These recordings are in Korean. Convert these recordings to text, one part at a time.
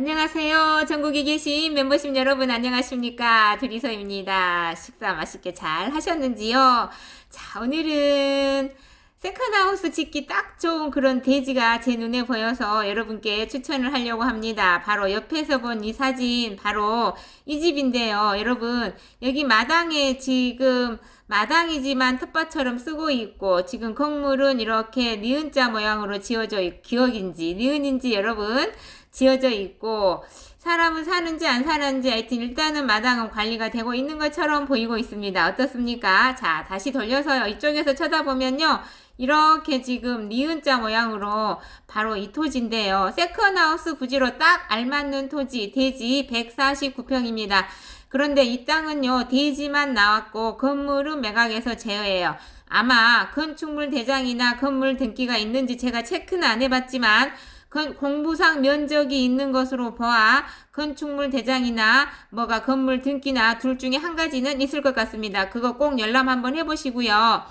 안녕하세요. 전국에 계신 멤버십 여러분 안녕하십니까? 둘이서입니다. 식사 맛있게 잘 하셨는지요? 자, 오늘은 세컨하우스 짓기 딱 좋은 그런 돼지가 제 눈에 보여서 여러분께 추천을 하려고 합니다. 바로 옆에서 본 이 사진, 바로 이 집인데요. 여러분, 여기 마당에 지금 마당이지만 텃밭처럼 쓰고 있고, 지금 건물은 이렇게 니은자 모양으로 지어져 있, 기억인지, 니은인지 여러분, 지어져 있고, 사람은 사는지 안 사는지 하여튼 일단은 마당은 관리가 되고 있는 것처럼 보이고 있습니다. 어떻습니까? 자, 다시 돌려서요. 이쪽에서 쳐다보면요. 이렇게 지금 니은자 모양으로 바로 이 토지인데요. 세컨하우스 부지로 딱 알맞는 토지, 대지 149평입니다. 그런데 이 땅은요, 대지만 나왔고, 건물은 매각에서 제어해요. 아마 건축물 대장이나 건물 등기가 있는지 제가 체크는 안 해봤지만, 건, 공부상 면적이 있는 것으로 보아 건축물 대장이나 뭐가 건물 등기나 둘 중에 한 가지는 있을 것 같습니다. 그거 꼭 열람 한번 해보시고요.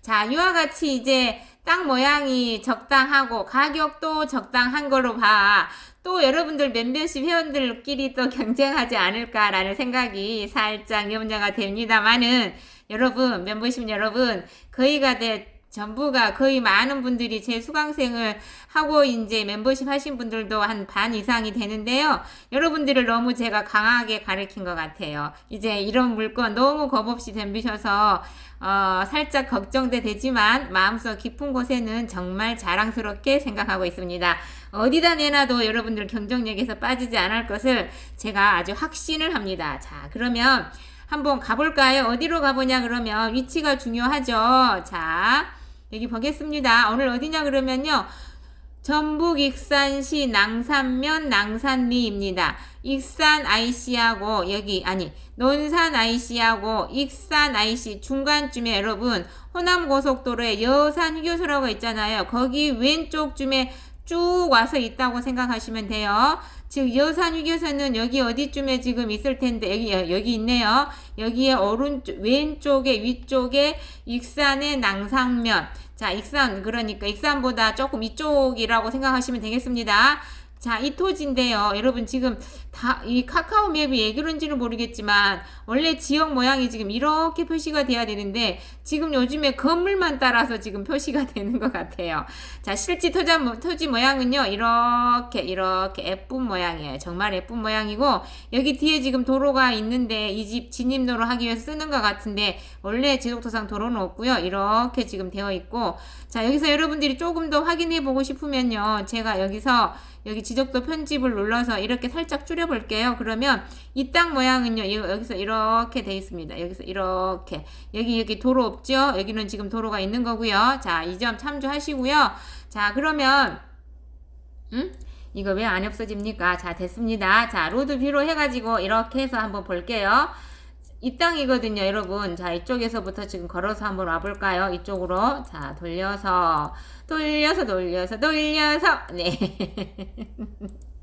자, 이와 같이 이제 땅 모양이 적당하고 가격도 적당한 걸로 봐. 또 여러분들 멤버십 회원들끼리 또 경쟁하지 않을까라는 생각이 살짝 염려가 됩니다만은 여러분, 멤버십 여러분, 거의가 돼 전부가 거의 많은 분들이 제 수강생을 하고 이제 멤버십 하신 분들도 한 반 이상이 되는데요. 여러분들을 너무 제가 강하게 가르친 것 같아요. 이제 이런 물건 너무 겁 없이 덤비셔서 어, 살짝 걱정돼 되지만 마음속 깊은 곳에는 정말 자랑스럽게 생각하고 있습니다. 어디다 내놔도 여러분들 경쟁력에서 빠지지 않을 것을 제가 아주 확신을 합니다. 자, 그러면 한번 가볼까요? 어디로 가보냐 그러면 위치가 중요하죠. 자, 여기 보겠습니다. 오늘 어디냐 그러면요. 전북 익산시 낭산면 낭산리입니다. 익산 IC하고 여기 아니 논산 IC하고 익산 IC 중간쯤에 여러분 호남 고속도로에 여산 휴게소라고 있잖아요. 거기 왼쪽쯤에 쭉 와서 있다고 생각하시면 돼요. 즉 여산 휴게소는 여기 어디쯤에 지금 있을 텐데 여기 여기 있네요. 여기에 오른쪽 왼쪽에 위쪽에 익산의 낭상면. 자, 익산 그러니까 익산보다 조금 이쪽이라고 생각하시면 되겠습니다. 자, 이 토지인데요. 여러분 지금 다 이 카카오 맵이 왜 그런지는 모르겠지만 원래 지역 모양이 지금 이렇게 표시가 돼야 되는데 지금 요즘에 건물만 따라서 지금 표시가 되는 것 같아요. 자, 실제 토지, 토지 모양은요. 이렇게 이렇게 예쁜 모양이에요. 정말 예쁜 모양이고 여기 뒤에 지금 도로가 있는데 이 집 진입로로 하기 위해서 쓰는 것 같은데 원래 지속도상 도로는 없고요. 이렇게 지금 되어 있고 자, 여기서 여러분들이 조금 더 확인해 보고 싶으면요. 제가 여기서 여기 지적도 편집을 눌러서 이렇게 살짝 줄여 볼게요. 그러면 이 땅 모양은요, 여기서 이렇게 돼 있습니다. 여기서 이렇게. 여기, 여기 도로 없죠? 여기는 지금 도로가 있는 거고요. 자, 이 점 참조하시고요. 자, 그러면, 음? 이거 왜 안 없어집니까? 자, 됐습니다. 자, 로드 뷰로 해가지고 이렇게 해서 한번 볼게요. 이 땅이거든요, 여러분. 자, 이쪽에서부터 지금 걸어서 한번 와볼까요? 이쪽으로. 자, 돌려서, 돌려서, 돌려서, 돌려서. 네.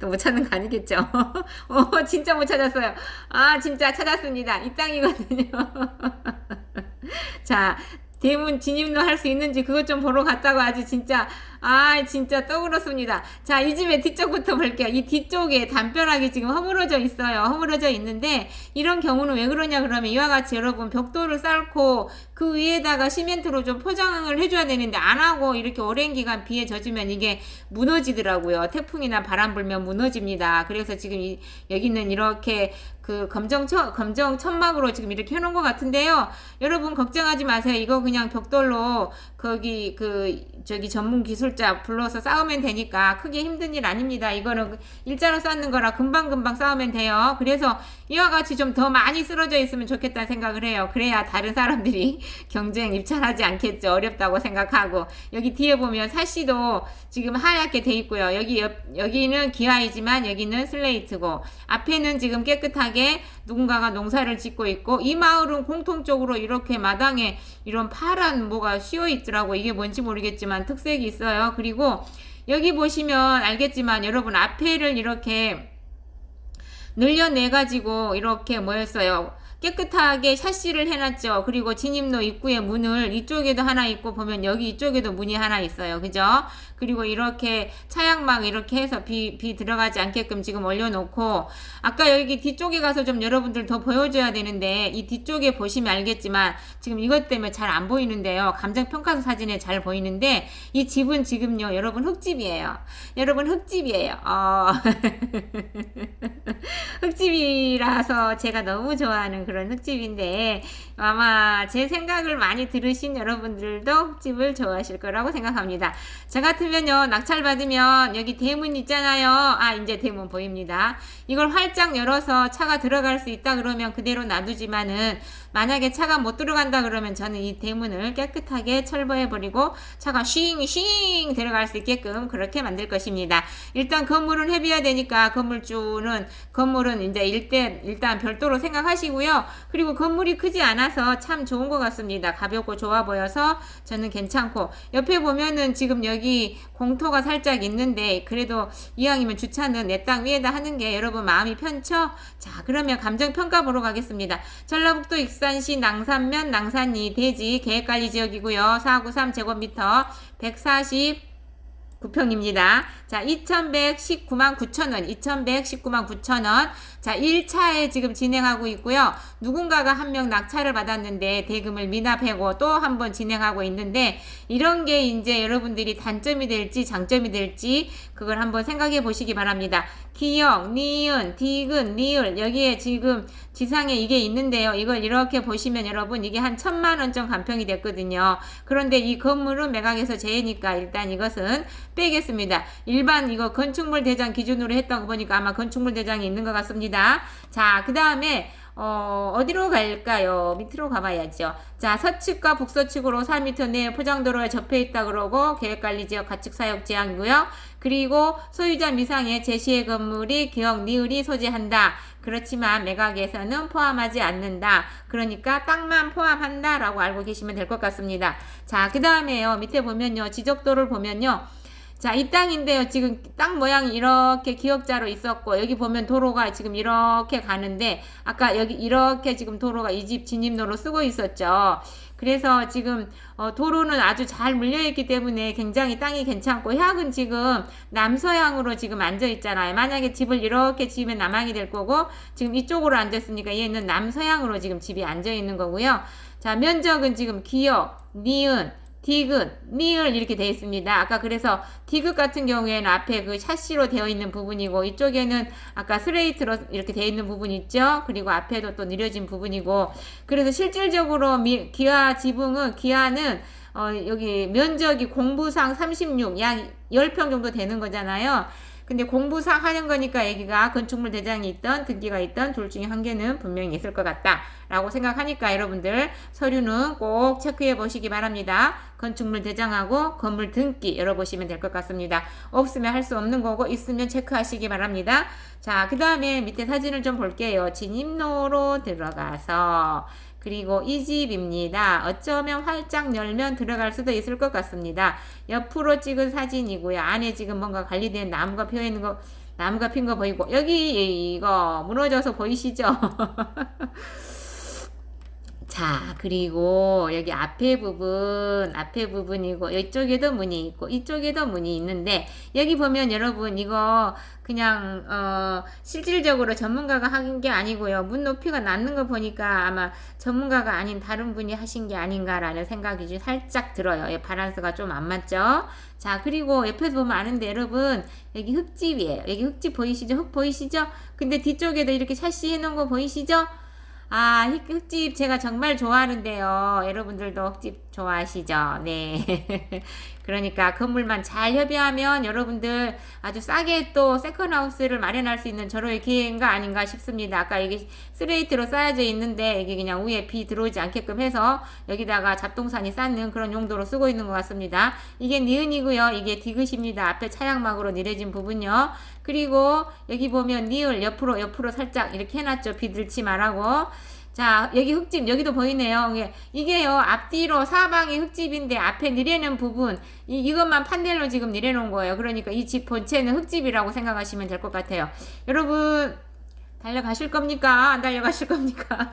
또 못 찾는 거 아니겠죠? 어, 진짜 못 찾았어요. 아, 진짜 찾았습니다. 이 땅이거든요. 자, 대문 진입로 할 수 있는지 그것 좀 보러 갔다고 아주 진짜 아 진짜 떠오르습니다. 자 이 집의 뒤쪽부터 볼게요. 이 뒤쪽에 담벼락이 지금 허물어져 있어요. 허물어져 있는데 이런 경우는 왜 그러냐 그러면 이와 같이 여러분 벽돌을 쌓고 그 위에다가 시멘트로 좀 포장을 해줘야 되는데 안 하고 이렇게 오랜 기간 비에 젖으면 이게 무너지더라고요. 태풍이나 바람 불면 무너집니다. 그래서 지금 이, 여기는 이렇게 그 검정 천 검정 천막으로 지금 이렇게 해놓은 것 같은데요. 여러분 걱정하지 마세요. 이거 그냥 벽돌로 거기 그 저기 전문 기술 자 불러서 쌓으면 되니까 크게 힘든 일 아닙니다. 이거는 일자로 쌓는 거라 금방금방 쌓으면 돼요. 그래서 이와 같이 좀 더 많이 쓰러져 있으면 좋겠다는 생각을 해요. 그래야 다른 사람들이 경쟁 입찰하지 않겠죠. 어렵다고 생각하고 여기 뒤에 보면 사시도 지금 하얗게 돼 있고요. 여기 옆, 여기는 기아이지만 여기는 슬레이트고 앞에는 지금 깨끗하게 누군가가 농사를 짓고 있고 이 마을은 공통적으로 이렇게 마당에 이런 파란 뭐가 씌어 있더라고. 이게 뭔지 모르겠지만 특색이 있어요. 그리고 여기 보시면 알겠지만 여러분 앞에를 이렇게 늘려내 가지고 이렇게 뭐였어요. 깨끗하게 샤시를 해놨죠. 그리고 진입로 입구에 문을 이쪽에도 하나 있고 보면 여기 이쪽에도 문이 하나 있어요. 그죠? 그리고 이렇게 차양막 이렇게 해서 비, 비 들어가지 않게끔 지금 올려놓고 아까 여기 뒤쪽에 가서 좀 여러분들 더 보여줘야 되는데 이 뒤쪽에 보시면 알겠지만 지금 이것 때문에 잘 안 보이는데요. 감정평가서 사진에 잘 보이는데 이 집은 지금요 여러분 흙집이에요. 여러분 흙집이에요. 어. 흙집이라서 제가 너무 좋아하는 그런 흙집인데 아마 제 생각을 많이 들으신 여러분들도 흙집을 좋아하실 거라고 생각합니다. 저 같으면요 낙찰 받으면 여기 대문 있잖아요. 아 이제 대문 보입니다. 이걸 활짝 열어서 차가 들어갈 수 있다 그러면 그대로 놔두지만은 만약에 차가 못 들어간다 그러면 저는 이 대문을 깨끗하게 철거해 버리고 차가 쉥쉥 들어갈 수 있게끔 그렇게 만들 것입니다. 일단 건물은 해비해야 되니까 건물주는 건물은 이제 일대 일단 별도로 생각하시고요. 그리고 건물이 크지 않아서 참 좋은 것 같습니다. 가볍고 좋아 보여서 저는 괜찮고 옆에 보면은 지금 여기 공터가 살짝 있는데 그래도 이왕이면 주차는 내 땅 위에다 하는 게 여러분 마음이 편쳐? 자 그러면 감정 평가 보러 가겠습니다. 전라북도 익산 시 낭산면 낭산리 대지 계획관리 지역이고요. 493 제곱미터 140 9평입니다. 자, 2119만 9천 원, 2119만 9천 원. 자, 1차에 지금 진행하고 있고요. 누군가가 한 명 낙찰을 받았는데 대금을 미납하고 또 한 번 진행하고 있는데 이런 게 이제 여러분들이 단점이 될지 장점이 될지 그걸 한번 생각해 보시기 바랍니다. 기역, 니은, 디귿, 리을 여기에 지금 지상에 이게 있는데요. 이걸 이렇게 보시면 여러분 이게 한 천만 원쯤 간평이 됐거든요. 그런데 이 건물은 매각에서 제니까 일단 이것은 빼겠습니다. 일반 이거 건축물 대장 기준으로 했던 거 보니까 아마 건축물 대장이 있는 것 같습니다. 자, 그 다음에 어, 어디로 갈까요? 밑으로 가봐야죠. 자, 서측과 북서측으로 4m 내 포장도로에 접해 있다 그러고 계획관리지역 가축 사역 제한구요. 그리고 소유자 미상의 제시의 건물이 기억 니을이 소재한다. 그렇지만 매각에서는 포함하지 않는다. 그러니까 땅만 포함한다라고 알고 계시면 될 것 같습니다. 자, 그 다음에요. 밑에 보면요. 지적도를 보면요. 자, 이 땅인데요. 지금 땅 모양이 이렇게 기역자로 있었고, 여기 보면 도로가 지금 이렇게 가는데, 아까 여기 이렇게 지금 도로가 이 집 진입로로 쓰고 있었죠. 그래서 지금 어, 도로는 아주 잘 물려있기 때문에 굉장히 땅이 괜찮고, 해악은 지금 남서향으로 지금 앉아 있잖아요. 만약에 집을 이렇게 지으면 남향이 될 거고, 지금 이쪽으로 앉았으니까 얘는 남서향으로 지금 집이 앉아 있는 거고요. 자, 면적은 지금 기역, 니은, 디귿, 니을 이렇게 되어 있습니다. 아까 그래서 디귿 같은 경우에는 앞에 그 샤시로 되어 있는 부분이고 이쪽에는 아까 스레이트로 이렇게 되어 있는 부분 있죠. 그리고 앞에도 또 느려진 부분이고 그래서 실질적으로 미, 기아 지붕은 기아는 어, 여기 면적이 공부상 36, 약 10평 정도 되는 거잖아요. 근데 공부상 하는 거니까 애기가 건축물 대장이 있던 등기가 있던 둘 중에 한 개는 분명히 있을 것 같다 라고 생각하니까 여러분들 서류는 꼭 체크해 보시기 바랍니다. 건축물 대장하고 건물 등기 열어보시면 될 것 같습니다. 없으면 할 수 없는 거고 있으면 체크하시기 바랍니다. 자 그 다음에 밑에 사진을 좀 볼게요. 진입로로 들어가서 그리고 이 집입니다. 어쩌면 활짝 열면 들어갈 수도 있을 것 같습니다. 옆으로 찍은 사진이고요. 안에 지금 뭔가 관리된 나무가 피어 있는 거, 나무가 핀 거 보이고 여기 이거 무너져서 보이시죠? 자, 그리고 여기 앞에 부분, 앞에 부분이고, 이쪽에도 문이 있고, 이쪽에도 문이 있는데, 여기 보면 여러분, 이거 그냥, 어, 실질적으로 전문가가 하긴 게 아니고요. 문 높이가 낮는 거 보니까 아마 전문가가 아닌 다른 분이 하신 게 아닌가라는 생각이 좀 살짝 들어요. 예, 바란스가 좀 안 맞죠? 자, 그리고 옆에서 보면 아는데 여러분, 여기 흙집이에요. 여기 흙집 보이시죠? 흙 보이시죠? 근데 뒤쪽에도 이렇게 샤시 해놓은 거 보이시죠? 아, 흙- 흙집 제가 정말 좋아하는데요. 여러분들도 흙집 좋아하시죠? 네. 그러니까 건물만 잘 협의하면 여러분들 아주 싸게 또 세컨하우스를 마련할 수 있는 저로의 기회인가 아닌가 싶습니다. 아까 이게 스레이트로 쌓여져 있는데 이게 그냥 위에 비 들어오지 않게끔 해서 여기다가 잡동산이 쌓는 그런 용도로 쓰고 있는 것 같습니다. 이게 니은이고요. 이게 디귿입니다. 앞에 차양막으로 내려진 부분요. 그리고 여기 보면 니을 옆으로 옆으로 살짝 이렇게 해놨죠. 비 들지 말라고. 자, 여기 흙집, 여기도 보이네요. 이게, 이게요, 앞뒤로 사방이 흙집인데 앞에 내려는 부분, 이, 이것만 판넬로 지금 내려놓은 거예요. 그러니까 이 집 본체는 흙집이라고 생각하시면 될 것 같아요. 여러분, 달려가실 겁니까? 안 달려가실 겁니까?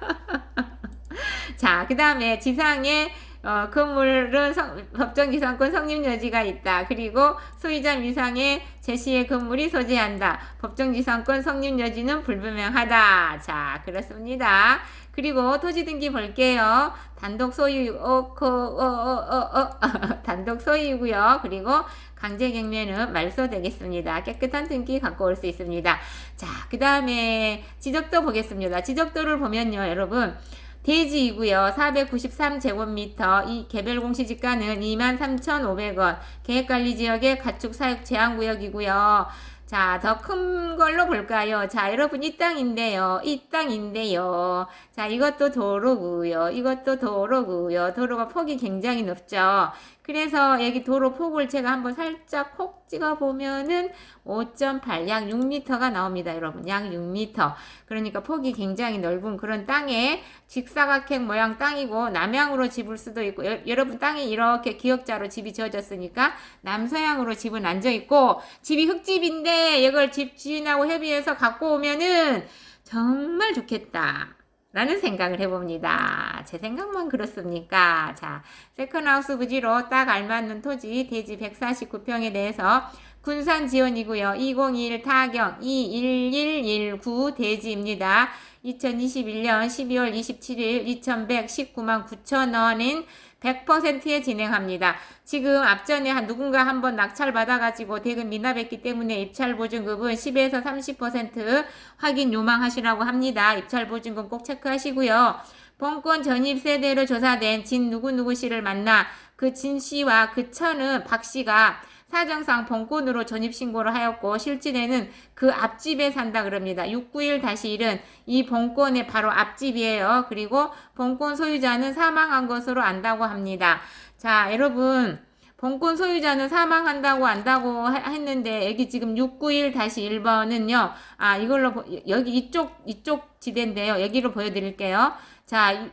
자, 그 다음에 지상에 어, 건물은 성- 법정지상권 성립 여지가 있다. 그리고 소유자 미상에 제시의 건물이 소재한다. 법정지상권 성립 여지는 불분명하다. 자, 그렇습니다. 그리고 토지 등기 볼게요. 단독 소유, 어, 그, 어, 어, 어, 어, 단독 소유고요. 그리고 강제 경매는 말소 되겠습니다. 깨끗한 등기 갖고 올 수 있습니다. 자, 그 다음에 지적도 보겠습니다. 지적도를 보면요, 여러분. 대지이고요. 493제곱미터. 이 개별 공시지가는 23,500원. 계획관리지역의 가축 사육 제한구역이고요. 자, 더 큰 걸로 볼까요? 자, 여러분 이 땅인데요. 이 땅인데요. 자, 이것도 도로고요. 이것도 도로고요. 도로가 폭이 굉장히 넓죠. 그래서 여기 도로 폭을 제가 한번 살짝 콕 찍어 보면은 5.8, 약 6m가 나옵니다, 여러분. 약 6m. 그러니까 폭이 굉장히 넓은 그런 땅에 직사각형 모양 땅이고 남향으로 집을 수도 있고 여, 여러분 땅이 이렇게 기역자로 집이 지어졌으니까 남서향으로 집은 앉아 있고 집이 흙집인데 이걸 집 주인하고 협의해서 갖고 오면은 정말 좋겠다. 라는 생각을 해봅니다. 제 생각만 그렇습니까? 자, 세컨하우스 부지로 딱 알맞는 토지 대지 149평에 대해서 군산 지원이고요. 201 타경 21119 대지입니다. 2021년 12월 27일 2119만 9천원인 100%에 진행합니다. 지금 앞전에 한 누군가 한번 낙찰 받아가지고 대금 미납했기 때문에 입찰 보증금은 10에서 30% 확인 요망하시라고 합니다. 입찰 보증금 꼭 체크하시고요. 본권 전입 세대로 조사된 진 누구누구 씨를 만나 그 진 씨와 그 처는 박 씨가 사정상 본권으로 전입신고를 하였고 실질에는 그 앞집에 산다 그럽니다. 691-1은 이 본권의 바로 앞집이에요. 그리고 본권 소유자는 사망한 것으로 안다고 합니다. 자, 여러분. 본권 소유자는 사망한다고 안다고 하- 했는데 여기 지금 691-1번은요. 아, 이걸로 보- 여기 이쪽 이쪽 지대인데요. 여기로 보여 드릴게요. 자, 이-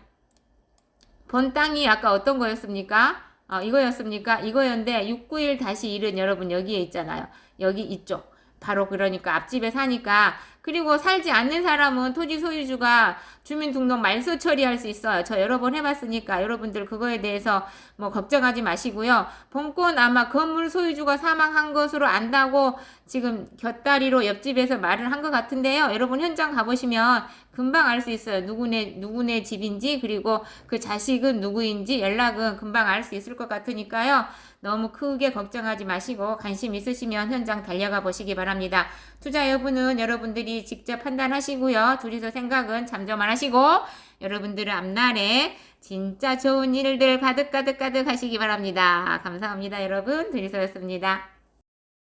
본 땅이 아까 어떤 거였습니까? 어, 이거였습니까? 이거였는데 691-1은 여러분 여기에 있잖아요. 여기 이쪽. 바로 그러니까 앞집에 사니까 그리고 살지 않는 사람은 토지 소유주가 주민등록 말소 처리할 수 있어요. 저 여러 번 해봤으니까 여러분들 그거에 대해서 뭐 걱정하지 마시고요. 본권 아마 건물 소유주가 사망한 것으로 안다고 지금 곁다리로 옆집에서 말을 한 것 같은데요. 여러분 현장 가보시면 금방 알 수 있어요. 누구네 누구네 집인지 그리고 그 자식은 누구인지 연락은 금방 알 수 있을 것 같으니까요. 너무 크게 걱정하지 마시고 관심 있으시면 현장 달려가 보시기 바랍니다. 투자 여부는 여러분들이 직접 판단하시고요. 둘이서 생각은 잠잠만 하시고 여러분들은 앞날에 진짜 좋은 일들 가득 가득 가득 하시기 바랍니다. 감사합니다, 여러분. 둘이서였습니다.